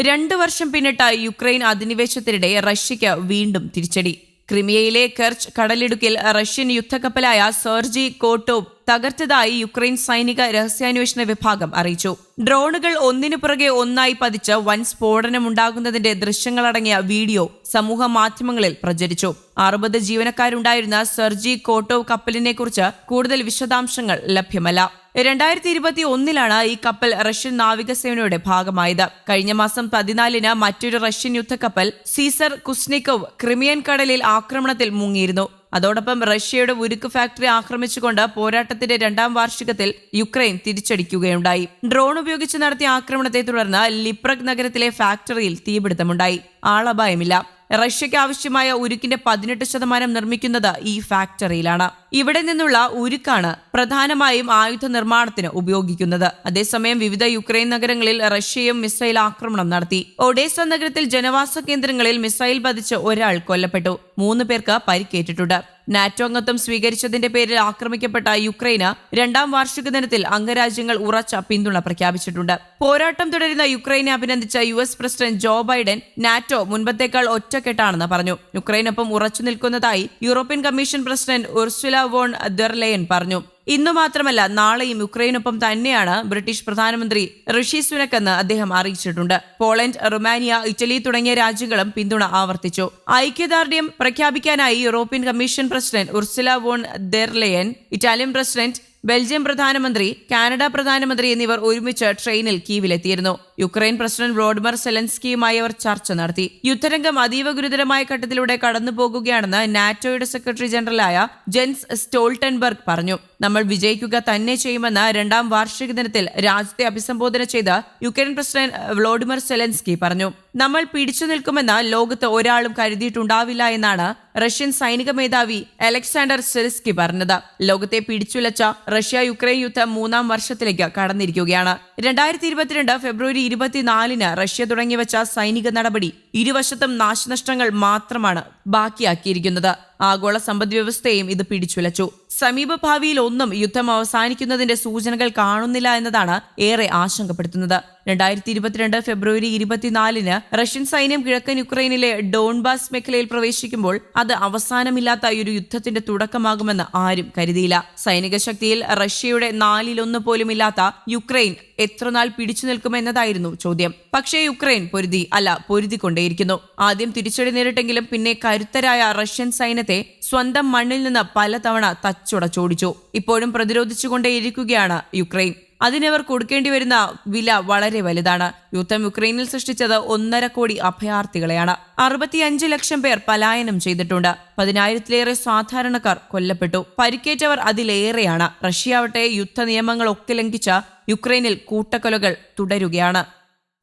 രണ്ടു വർഷം പിന്നിട്ട യുക്രൈൻ അധിനിവേശത്തിനിടെ റഷ്യയ്ക്ക് വീണ്ടും തിരിച്ചടി. ക്രിമിയയിലെ കെർച്ച് കടലിടുക്കിൽ റഷ്യൻ യുദ്ധക്കപ്പലായ സെർജി കോട്ടോവ് തകർത്തതായി യുക്രൈൻ സൈനിക രഹസ്യാന്വേഷണ വിഭാഗം അറിയിച്ചു. ഡ്രോണുകൾ ഒന്നിനു പുറകെ ഒന്നായി പതിച്ച് വൻ സ്ഫോടനമുണ്ടാകുന്നതിന്റെ ദൃശ്യങ്ങളടങ്ങിയ വീഡിയോ സമൂഹ മാധ്യമങ്ങളിൽ പ്രചരിച്ചു. അറുപത് ജീവനക്കാരുണ്ടായിരുന്ന സെർജി കോട്ടോവ് കപ്പലിനെക്കുറിച്ച് കൂടുതൽ വിശദാംശങ്ങൾ ലഭ്യമല്ല. രണ്ടായിരത്തി ഇരുപത്തി ഒന്നിലാണ് ഈ കപ്പൽ റഷ്യൻ നാവികസേനയുടെ ഭാഗമായത്. കഴിഞ്ഞ മാസം പതിനാലിന് മറ്റൊരു റഷ്യൻ യുദ്ധക്കപ്പൽ സീസർ കുസ്നിക്കോവ് ക്രിമിയൻ കടലിൽ ആക്രമണത്തിൽ മുങ്ങിയിരുന്നു. അതോടൊപ്പം റഷ്യയുടെ ഉരുക്ക് ഫാക്ടറി ആക്രമിച്ചുകൊണ്ട് പോരാട്ടത്തിന്റെ രണ്ടാം വാർഷികത്തിൽ യുക്രൈൻ തിരിച്ചടിക്കുകയുണ്ടായി. ഡ്രോൺ ഉപയോഗിച്ച് നടത്തിയ ആക്രമണത്തെ തുടർന്ന് ലിപ്രഗ് നഗരത്തിലെ ഫാക്ടറിയിൽ തീപിടുത്തമുണ്ടായി. ആളപായമില്ല. റഷ്യയ്ക്ക് ആവശ്യമായ ഉരുക്കിന്റെ പതിനെട്ട് ശതമാനം നിർമ്മിക്കുന്നത് ഈ ഫാക്ടറിയിലാണ്. ഇവിടെ നിന്നുള്ള ഉരുക്കാണ് പ്രധാനമായും ആയുധ നിർമ്മാണത്തിന് ഉപയോഗിക്കുന്നത്. അതേസമയം വിവിധ യുക്രൈൻ നഗരങ്ങളിൽ റഷ്യയും മിസൈൽ ആക്രമണം നടത്തി. ഒഡേസ നഗരത്തിൽ ജനവാസ കേന്ദ്രങ്ങളിൽ മിസൈൽ പതിച്ച് ഒരാൾ കൊല്ലപ്പെട്ടു. മൂന്ന് പേർക്ക് പരിക്കേറ്റിട്ടുണ്ട്. നാറ്റോ അംഗത്വം സ്വീകരിച്ചതിന്റെ പേരിൽ ആക്രമിക്കപ്പെട്ട യുക്രൈന് രണ്ടാം വാർഷിക ദിനത്തിൽ അംഗരാജ്യങ്ങൾ ഉറച്ച പിന്തുണ പ്രഖ്യാപിച്ചിട്ടുണ്ട്. പോരാട്ടം തുടരുന്ന യുക്രൈനെ അഭിനന്ദിച്ച U S president Joe Biden NATO മുൻപത്തേക്കാൾ ഒറ്റക്കെട്ടാണെന്ന് പറഞ്ഞു. യുക്രൈനൊപ്പം ഉറച്ചു നിൽക്കുന്നതായി European Commission president Ursula von der Leyen പറഞ്ഞു. ഇന്നു മാത്രമല്ല നാളെയും യുക്രൈനൊപ്പം തന്നെയാണ് ബ്രിട്ടീഷ് പ്രധാനമന്ത്രി ഋഷി സുനക് എന്ന് അദ്ദേഹം അറിയിച്ചിട്ടുണ്ട്. പോളണ്ട് റൊമാനിയ ഇറ്റലി തുടങ്ങിയ രാജ്യങ്ങളും പിന്തുണ ആവർത്തിച്ചു. ഐക്യദാർഢ്യം പ്രഖ്യാപിക്കാനായി European Commission president Ursula von der Leyen president Belgium പ്രധാനമന്ത്രി കാനഡ പ്രധാനമന്ത്രി എന്നിവർ ഒരുമിച്ച് ട്രെയിനിൽ കീവിലെത്തിയിരുന്നു. യുക്രൈൻ പ്രസിഡന്റ് വ്ളോഡിമർ സെലൻസ്കിയുമായി അവർ ചർച്ച നടത്തി. യുദ്ധരംഗം അതീവ ഗുരുതരമായ ഘട്ടത്തിലൂടെ കടന്നുപോകുകയാണെന്ന് നാറ്റോയുടെ സെക്രട്ടറി ജനറലായ ജെൻസ് സ്റ്റോൾട്ടൻബർഗ് പറഞ്ഞു. നമ്മൾ വിജയിക്കുക തന്നെ ചെയ്യുമെന്ന് രണ്ടാം വാർഷിക ദിനത്തിൽ രാജ്യത്തെ അഭിസംബോധന ചെയ്ത യുക്രൈൻ പ്രസിഡന്റ് വ്ളോഡിമർ സെലൻസ്കി പറഞ്ഞു. നമ്മൾ പിടിച്ചു നിൽക്കുമെന്ന് ലോകത്ത് ഒരാളും കരുതിയിട്ടുണ്ടാവില്ല എന്നാണ് റഷ്യൻ സൈനിക മേധാവി അലക്സാണ്ടർ സെറിസ്കി പറഞ്ഞത്. ലോകത്തെ പിടിച്ചുലച്ച റഷ്യ യുക്രൈൻ യുദ്ധം മൂന്നാം വർഷത്തിലേക്ക് കടന്നിരിക്കുകയാണ്. രണ്ടായിരത്തി ഇരുപത്തിരണ്ട് ഫെബ്രുവരി ഇരുപത്തിനാലിന് റഷ്യ തുടങ്ങിവച്ച സൈനിക നടപടി ഇരുവശത്തും നാശനഷ്ടങ്ങൾ മാത്രമാണ് ബാക്കിയാക്കിയിരിക്കുന്നത്. ആഗോള സമ്പദ് വ്യവസ്ഥയും ഇത് പിടിച്ചുലച്ചു. സമീപ ഭാവിയിൽ ഒന്നും യുദ്ധം അവസാനിക്കുന്നതിന്റെ സൂചനകൾ കാണുന്നില്ല എന്നതാണ് ഏറെ ആശങ്കപ്പെടുത്തുന്നത്. രണ്ടായിരത്തി ഇരുപത്തിരണ്ട് ഫെബ്രുവരി ഇരുപത്തിനാലിന് റഷ്യൻ സൈന്യം കിഴക്കൻ യുക്രൈനിലെ ഡോൺബാസ് മേഖലയിൽ പ്രവേശിക്കുമ്പോൾ അത് അവസാനമില്ലാത്ത ഒരു യുദ്ധത്തിന്റെ തുടക്കമാകുമെന്ന് ആരും കരുതിയില്ല. സൈനിക ശക്തിയിൽ റഷ്യയുടെ നാലിലൊന്ന് പോലും ഇല്ലാത്ത യുക്രൈൻ എത്രനാൾ പിടിച്ചു നിൽക്കുമെന്നതായിരുന്നു ചോദ്യം. പക്ഷേ യുക്രൈൻ പൊരുതി അല്ല പൊരുതിക്കൊണ്ടേയിരിക്കുന്നു. ആദ്യം തിരിച്ചടി നേരിട്ടെങ്കിലും പിന്നെ കരുത്തരായ റഷ്യൻ സൈന്യത്തെ സ്വന്തം മണ്ണിൽ നിന്ന് പലതവണ തച്ചുടച്ചോടിച്ചു ഇപ്പോഴും പ്രതിരോധിച്ചുകൊണ്ടേയിരിക്കുകയാണ് യുക്രൈൻ. അതിനവർ കൊടുക്കേണ്ടി വരുന്ന വില വളരെ വലുതാണ്. യുദ്ധം യുക്രൈനിൽ സൃഷ്ടിച്ചത് ഒന്നര കോടി അഭയാർത്ഥികളെയാണ്. അറുപത്തിയഞ്ച് ലക്ഷം പേർ പലായനം ചെയ്തിട്ടുണ്ട്. പതിനായിരത്തിലേറെ സാധാരണക്കാർ കൊല്ലപ്പെട്ടു. പരിക്കേറ്റവർ അതിലേറെയാണ്. റഷ്യ ആവട്ടെ യുദ്ധ നിയമങ്ങളൊക്കെ ലംഘിച്ച യുക്രൈനിൽ കൂട്ടക്കൊലകൾ തുടരുകയാണ്.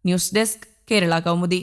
News desk Kerala Kaumudi.